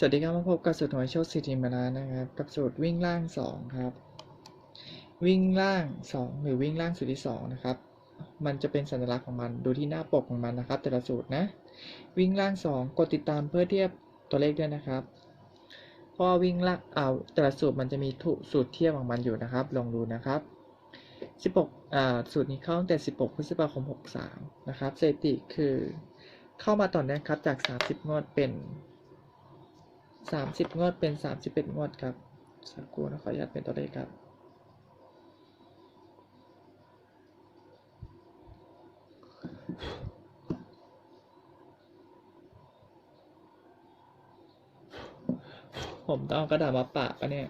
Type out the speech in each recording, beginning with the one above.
สวัสดีครับมาพบกับสูตรหวยโชคสิทธิมาแล้วนะครับ กับสูตรวิ่งล่างสองครับ วิ่งล่างสองหรือวิ่งล่างสูตรที่สองนะครับ มันจะเป็นสัญลักษณ์ของมันดูที่หน้าปกของมันนะครับ แต่ละสูตรนะ วิ่งล่างสองกดติดตามเพื่อเทียบตัวเลขด้วยนะครับเพราะว่าวิ่งล่างเอาแต่ละสูตรมันจะมีทุสูตรเทียบของมันอยู่นะครับ ลองดูนะครับ 16อ่าสูตรนี้เข้าตั้งแต่ 16 พฤษภาคม 63 นะครับสถิติคือเข้ามาต่อเนื่องครับจาก 30 งวดเป็น สามสิบงวดเป็นสามสิบเอ็ดงวดครับสักครู่นะขออนุญาตเป็นตัวเลขครับผมต้องกระดาษมาปะปะเนี่ย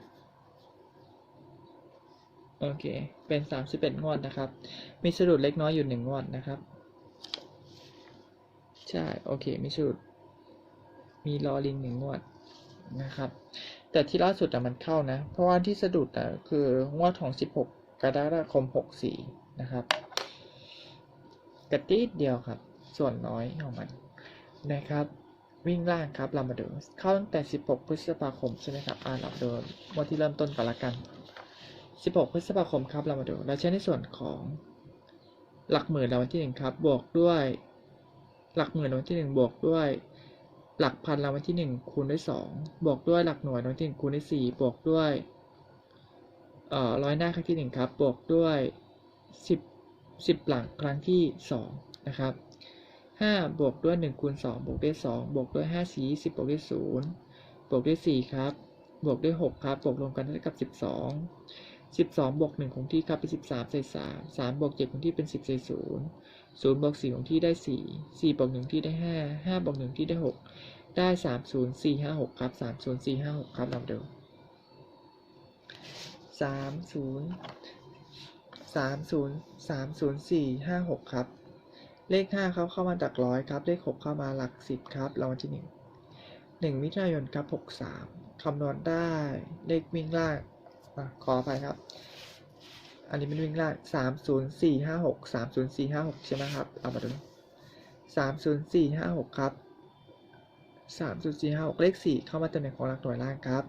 โอเค เป็นสามสิบเอ็ดงวดนะครับ มีสะดุดเล็กน้อยอยู่หนึ่งงวดนะครับ ใช่ โอเค มีสะดุด มีลอลิงหนึ่งงวด นะครับ แต่ที่ล่าสุดอะมันเข้านะ เพราะว่าที่สะดุดอะคืองวดของ 16 กรกฎาคม 64 นะครับกระติดเดียวครับ ส่วนน้อยของมันนะครับ วิ่งล่างครับเรามาดูเข้าตั้งแต่ 16 พฤษภาคมใช่ไหมครับอ่าเราดูงวดที่เริ่มต้นก่อนละกัน 16 พฤษภาคมครับเรามาดูเราใช้ในส่วนของหลักหมื่นราวัลที่หนึ่งครับบวกด้วย หลักหมื่นรางวัลที่หนึ่งบวกด้วย หลักพันรางวัลที่หนึ่งคูณด้วยสองบวกด้วยหลักหน่วยรางวัลที่หนึ่งคูณด้วยสี่บวกด้วยเอ่อร้อยหน้าครั้งที่หนึ่งครับ บวกด้วยสิบสิบหลังครั้งที่สองนะครับห้าบวกด้วยหนึ่งคูณสองบวกด้วยสองบวกด้วยห้าสี่สิบบวกด้วยศูนย์บวกด้วยสี่ครับ บวกด้วยหกครับ บวกรวมกันเท่ากับสิบสองสิบสองบวกหนึ่งคงที่ครับเป็นสิบสามใส่สามสามบวกเจ็ดคงที่เป็นสิบใส่ศู นย์ศูนย์บวกสี่คงที่ได้สี่สี่บวกหนึ่งที่ได้ห้าห้าบวกหนึ่งที่ได้หกได้สามศูนย์สี่ห้าหกครับสามศูนย์สี่ห้าหกครับเราดูสามศูนย์สามศูนย์สามศูนย์สี่ห้าหกครับ เลขห้าเขาเข้ามาจากร้อยครับ เลขหกเข้ามาหลักสิบครับรางวัลที่หนึ่งหนึ่งมิถุนายนครับหกสามคำนวณได้เลขวิ่งล่างอะขอไปครับ อันนี้เป็นวิ่งล่างสามศูนย์สี่ห้าหกสามศูนย์สี่ห้าหกใช่ไหมครับ เอามาดูสามศูนย์สี่ห้าหกครับสามจุดสี่ห้าหกเลขสี่เข้ามาตำแหน่งของหลักหน่วยล่างครับ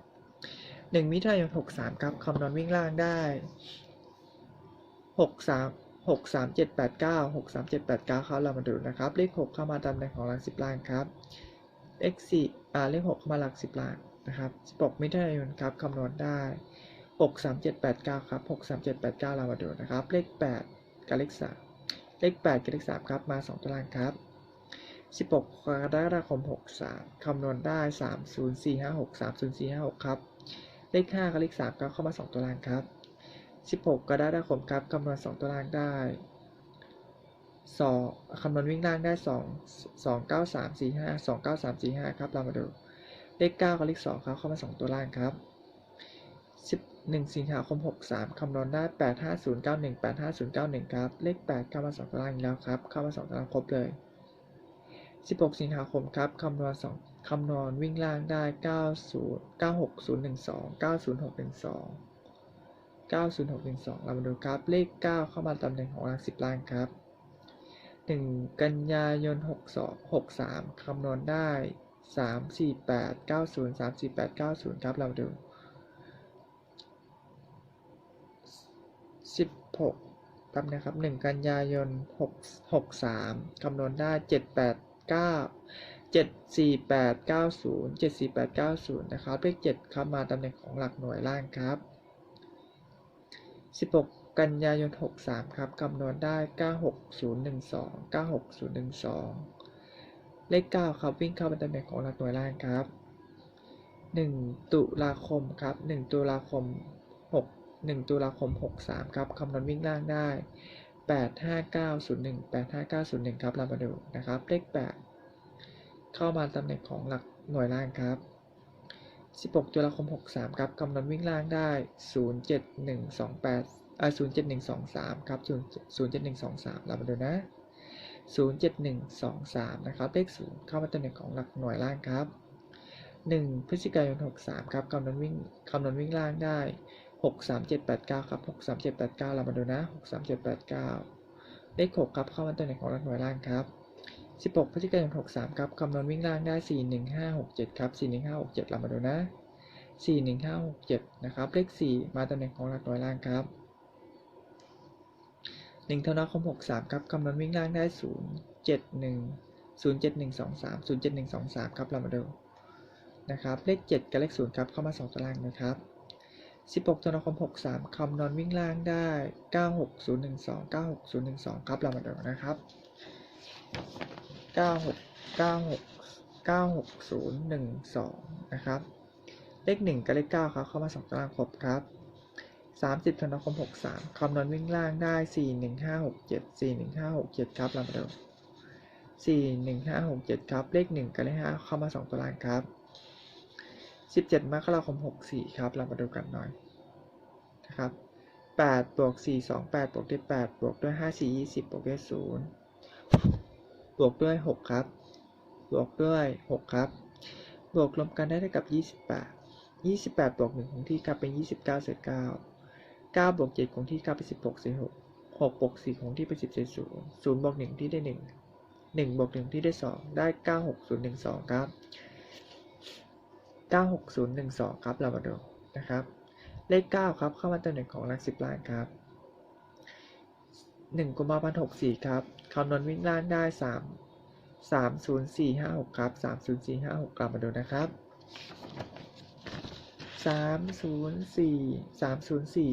หนึ่งมิถุนายนหกสามครับคำนวณวิ่งล่างได้หกสามหกสามเจ็ดแปดเก้าหกสามเจ็ดแปดเก้าครับเรามาดูนะครับ เลขหกเข้ามาตำแหน่งของหลักสิบล่างครับเลขสี่อ่าเลขหกเข้ามาหลักสิบล่างนะครับสิบหกมิถุนายนครับคำนวณได้ หกสามเจ็ดแปดเก้าครับหกสามเจ็ดแปดเก้าเรามาดูนะครับ เลขแปดกับเลขสามเลขแปดกับเลขสามครับ มาสองตารางครับ 16กกรกฎาคม 63 คำนวณได้ 30456 30456 ครับ เลข 5กับเลข3ครับ เข้ามา 2ตัวรางครับ 16กกรกฎาคมครับ คำนวณ 2ตัวรางได้2คำนวณวิ่งล่างได้ 2 2 9 3 4 5 2 9 3 4 5 ครับ เรามาดู เลข 9 กับเลข 2 ครับ เข้ามา 2 ตัวล่างครับสิบ 1 สิงหาคม 63 คำนวณได้ 85091 85091 ครับ เลข 8 เข้ามา2ตารางแล้วครับ เข้ามา2ตารางครบเลย 16 สิงหาคมครับคำนวณ2คำนวณวิ่งล่างได้ 90 96012 90612 90612 เรามาดูครับ เลข 9 เข้ามาตำแหน่งของหลัก10 ล่างครับ 1 กันยายน 62 63 คำนวณได้ 348 90 348 90 ครับ เรามาดู 16ตั้มนะครับ 1 กันยายน 663คำนวณได้ 789 74890 74890 นะครับ เลข 7 ครับ มาตำแหน่งของหลักหน่วยล่างครับ 16 กันยายน 63 ครับ คำนวณได้ 96012 96012 เลข 9 ครับ วิ่งเข้ามาตำแหน่งของหลักหน่วยล่างครับ 1 ตุลาคมครับ 1 ตุลาคม หนึ่งตุลาคมหกสามครับคำนวณวิ่งล่างได้แปดห้าเก้าศูนย์หนึ่งแปดห้าเก้าศูนย์หนึ่งครับเรามาดูนะครับ เลขแปดเข้ามาตำแหน่งของหลักหน่วยล่างครับ 16 ตุลาคม 63 ครับคำนวณวิ่งล่างได้ 07128อ่า07123 ครับ 07123 เรามาดูนะ 07123 นะครับ เลข 0 เข้ามาตำแหน่งของหลักหน่วยล่างครับ 1 พฤศจิกายน 63 ครับคำนวณวิ่งคำนวณวิ่งล่างได้ 63789 ครับ 63789 เรามาดูนะ 63789 เลข 6 ครับ เข้ามาตำแหน่งของหลักหน่วยล่างครับ 16พฤศจิกายน63 ครับ คำนวณวิ่งล่างได้ 41567 ครับ 41567 เรามาดูนะ 41567 นะครับ เลข 4 มาตำแหน่งของหลักหน่วยล่างครับ1ธันวาคม63 ครับ คำนวณวิ่งล่างได้ 071 07123 07123 ครับ เรามาดูนะครับ เลข 7 กับเลข 0 ครับ เข้ามา 2ตารางนะครับ 16ธันวาคม63คำนวณวิ่งล่างได้ 96012 96012 ครับ เรามาดูนะครับเก้าหกเก้าหกเก้าหกศูนย์หนึ่งสองนะครับ เลขหนึ่งกับเลขเก้าครับ เข้ามาสองตารางครบครับสามสิบธันวาคมหกสามคำนวณวิ่งล่างได้สี่หนึ่งห้าหกเจ็ดสี่หนึ่งห้าหกเจ็ดครับ เรามาดูสี่หนึ่งห้าหกเจ็ดครับ เลขหนึ่งกับเลขห้าเข้ามาสองตารางครับ สิบเจ็ดมกราคมหกสี่ครับ เรามาดูกันหน่อยนะครับแปดบวกสี่สองแปดบวกด้วยแปดบวกด้วยห้าสี่ยี่สิบวกด้วยศูนย์บวกด้วย 6 ครับ บวกด้วย 6 ครับ บวกรวมกันได้เท่ากับ 28 28 บวก1คงที่ครับเป็น 29เศษ9 9บวก7คงที่ครับเป็น 16เศษ6 6บวก4คงที่เป็น 10เศษ0 0บวก1ที่ได้ 1 1บวก1ที่ได้ 2 ได้ 96012 ครับ 96012ครับ เรามาดูนะครับ เลข 9 ครับเข้ามาตำแหน่งของหลัก10ล้านครับ 1กุมภาพันธ์64 ครับคำนวณวิ่งล่างได้สามสามศูนย์สี่ห้าหกครับสามศูนย์สี่ห้าหกลับมาดูนะครับสามศูนย์สี่สามศูนย์สี่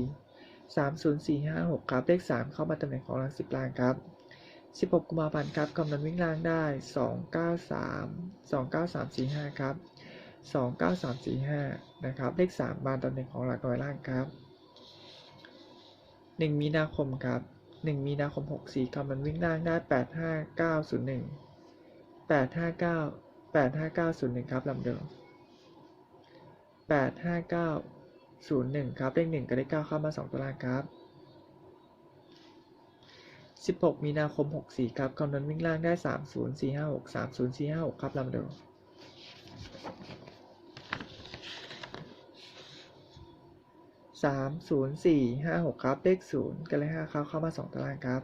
สามศูนย์สี่ห้าหกครับ เลขสามเข้ามาตำแหน่งของหลังสิบล่างครับสิบกุมภาพันธ์ครับคำนวณวิ่งล่างได้สองเก้าสามสองเก้าสามสี่ห้าครับ สองเก้าสามสี่ห้านะครับเลขสามมาตำแหน่งของหลักร้อยล่างครับหนึ่งมีนาคมครับหนึ่งมีนาคมหกสี่คำนวณวิ่งล่างได้แปดห้าเก้าศูนย์หนึ่งแปดห้าเก้าแปดห้าเก้าศูนย์หนึ่งครับลำเดิมแปดห้าเก้าศูนย์หนึ่งครับ เลขหนึ่งกับเลขเก้าเข้ามาสองตัวล่างครับสิบหกมีนาคมหกสี่ครับคำนวณวิ่งล่างได้สามศูนย์สี่ห้าหกสามศูนย์สี่ห้าหกครับลำเดิม สามศูนย์สี่ห้าหกครับเลขศูนย์กับเลขห้าเข้าเข้ามาสองตารางครับ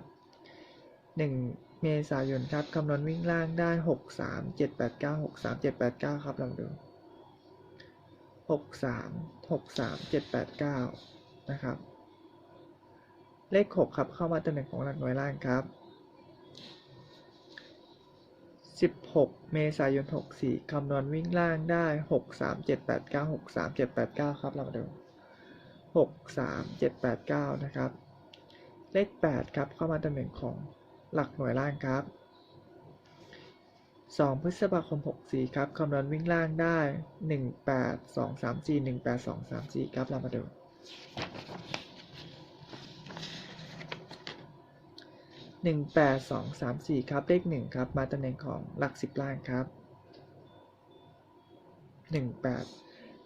หนึ่งเมษายนครับคำนวณวิ่งล่างได้หกสามเจ็ดแปดเก้าหกสามเจ็ดแปดเก้าครับลองดูหกสามหกสามเจ็ดแปดเก้านะครับ เลขหกครับเข้ามาตำแหน่งของหลักหน่วยล่างครับสิบหกเมษายนหกสี่คำนวณวิ่งล่างได้หกสามเจ็ดแปดเก้าหกสามเจ็ดแปดเก้าครับเรามาดู หกสามเจ็ดแปดเก้านะครับ เลขแปดครับ เข้ามาตำแหน่งของหลักหน่วยล่างครับสองพฤษภาคมหกสี่ครับ คำนวณวิ่งล่างได้หนึ่งแปดสองสามจีหนึ่งแปดสองสามจีครับ เรามาดูหนึ่งแปดสองสามสี่ครับ เลขหนึ่งครับ มาตำแหน่งของหลักสิบล่างครับหนึ่งแปด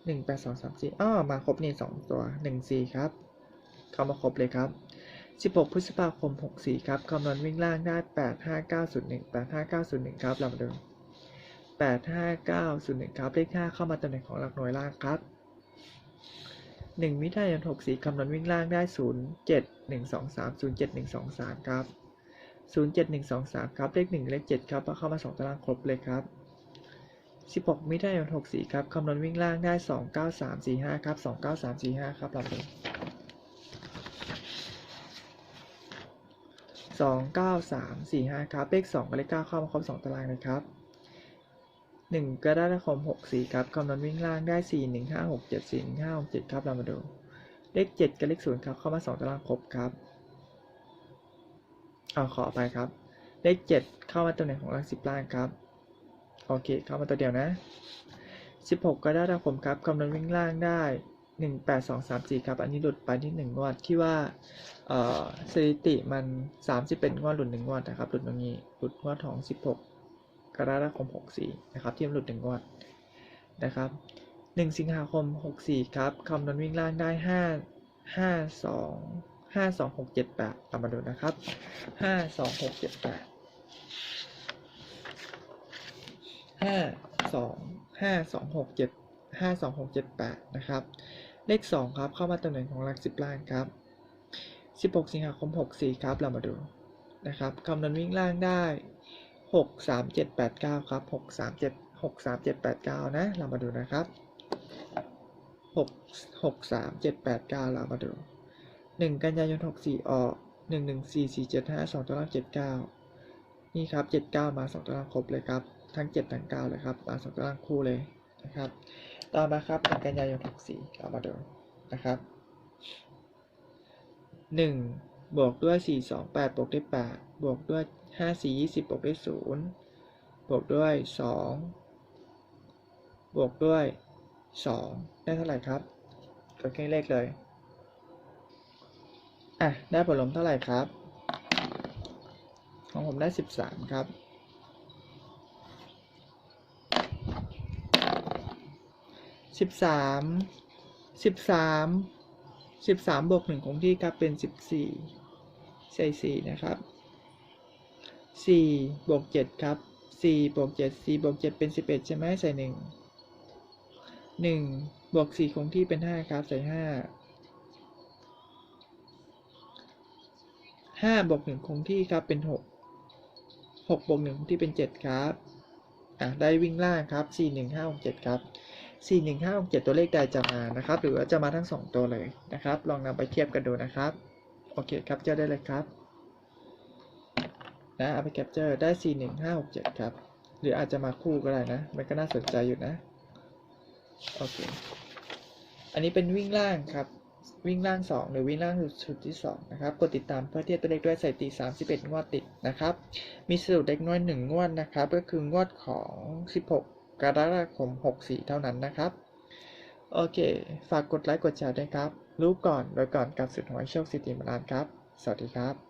หนึ่งแปดสองสามสี่อ้อมาครบนี่สองตัวหนึ่งสี่ครับ เข้ามาครบเลยครับสิบหกพฤษภาคมหกสี่ครับคำนวณวิ่งล่างได้แปดห้าเก้าศูนย์หนึ่งแปดห้าเก้าศูนย์หนึ่งครับเรามาดูแปดห้าเก้าศูนย์หนึ่งครับ เลขห้าเข้ามาตำแหน่งของหลักหน่วยล่างครับหนึ่งมิถุนายนหกสี่คำนวณวิ่งล่างได้ศูนย์เจ็ดหนึ่งสองสามศูนย์เจ็ดหนึ่งสองสามครับศูนย์เจ็ดหนึ่งสองสามครับ เลขหนึ่งเลขเจ็ดครับเข้ามาสองตารางครบเลยครับ สิบหกมิถุนายนหกสี่ครับ คำนวณวิ่งล่างได้สองเก้าสามสี่ห้าครับสองเก้าสามสี่ห้าครับลำดับสองเก้าสามสี่ห้าครับ เลขสองกับเลขเก้าเข้ามาครบสองตารางเลยครับหนึ่งกรกฎาคมหกสี่ครับ คำนวณวิ่งล่างได้สี่หนึ่งห้าหกเจ็ดสี่ห้าเจ็ดครับ เรามาดู เลขเจ็ดกับเลขศูนย์ครับ เข้ามาสองตารางครบครับเอาขอไปครับ เลขเจ็ดเข้ามาตัวไหนของหลักสิบล่างครับ โอเคเข้ามาตัวเดียวนะสิบหกกรกฎาคมครับคำนวณวิ่งล่างได้หนึ่งแปดสองสามสี่ครับ อันนี้หลุดไปที่หนึ่งวดที่ว่าเอ่อสถิติมันสามสิบเป็นงวดหลุดหนึ่งวดนะครับ หลุดตรงนี้หลุดงวดของสิบหกรกฎาคมหกสี่นะครับที่มันหลุดหนึ่งวดนะครับหนึ่งสิงหาคมหกสี่ครับคำนวณวิ่งล่างได้ห้าห้าสองห้าสองหกเอามาดูนะครับห้าสอง ห้าสองห้าสองหกเจ็ดห้าสองหกเจ็ดแปดนะครับ เลขสองครับเข้ามาตำแหน่งของหลักสิบล่างครับสิบหกสิงหาคมหกสี่ครับเรามาดูนะครับคำนวณวิ่งล่างได้หกสามเจ็ดแปดเก้าครับหกสามเจ็ดหกสามเจ็ดแปดเก้านะเรามาดูนะครับหกหกสามเจ็ดแปดเก้าเรามาดูหนึ่งกันยายนหกสี่ออกหนึ่งหนึ่งสี่สี่เจ็ดห้าสองตัวล่างเจ็ดเก้านี่ครับเจ็ดเก้ามาสองตัวล่างครบเลยครับ ทั้ง 7 ทั้ง 9 เลยครับมาสองตารางคู่เลยนะครับต่อมาครับ1กันยายน64เรามาดูนะครับ1บวกด้วย 4 2 8บวกด้วย8บวกด้วย 5 4 20บวกด้วย0บวกด้วย 2 บวกด้วย 2 ได้เท่าไหร่ครับกดเครื่องเลขเลย อะ ได้ผลลัพธ์เท่าไหร่ครับ ของผมได้ 13 ครับ สิบสามสิบสามสิบสามบวกหนึ่งคงที่ครับเป็นสิบสี่ใส่สี่นะครับสี่บวกเจ็ดครับสี่บวกเจ็ดสี่บวกเจ็ดเป็นสิบเอ็ดใช่ไหมใส่หนึ่งหนึ่งบวกสี่คงที่เป็นห้าครับใส่ห้าห้าบวกหนึ่งคงที่ครับเป็นหกหกบวกหนึ่งคงที่เป็นเจ็ดครับอะได้วิ่งล่างครับสี่หนึ่งห้าหกเจ็ดครับ 4 1 5 6 7 ตัวเลขใดจะมานะครับ หรือว่าจะมาทั้ง 2 ตัวเลยนะครับ ลองนำไปเทียบกันดูนะครับ โอเคครับเจอได้เลยครับนะเอาไปแคปเจอร์ได้ 4 1 5 6 7 ครับ หรืออาจจะมาคู่ก็ได้นะ มันก็น่าสนใจอยู่นะ โอเค อันนี้เป็นวิ่งล่างครับวิ่งล่าง 2 หรือวิ่งล่างชุดที่ 2 นะครับ กดติดตามเพื่อเทียบตัวเลขด้วยสถิติ31 งวดติดนะครับ มีสรุปเล็กน้อย 1 งวดนะครับ ก็คืองวดของ 16 กรกฎาคม 64 เท่านั้นนะครับ โอเค ฝากกดไลค์กดแชร์ด้วยครับ รู้ก่อนโดยก่อนกับสุดหวยโชคสิติมารานครับ สวัสดีครับ